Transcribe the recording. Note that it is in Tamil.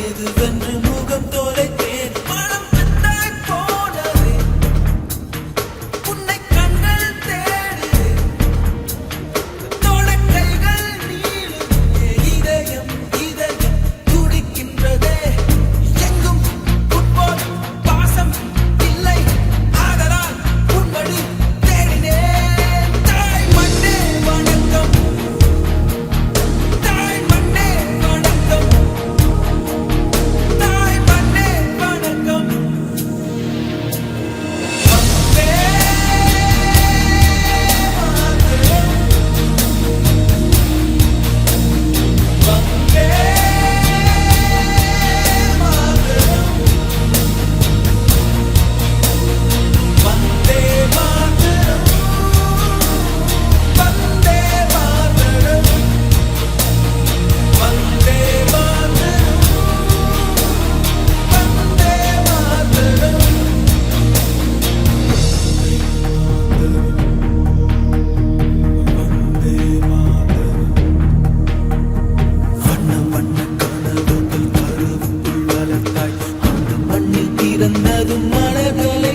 எதுவென்று மன்னதும் மலர்களை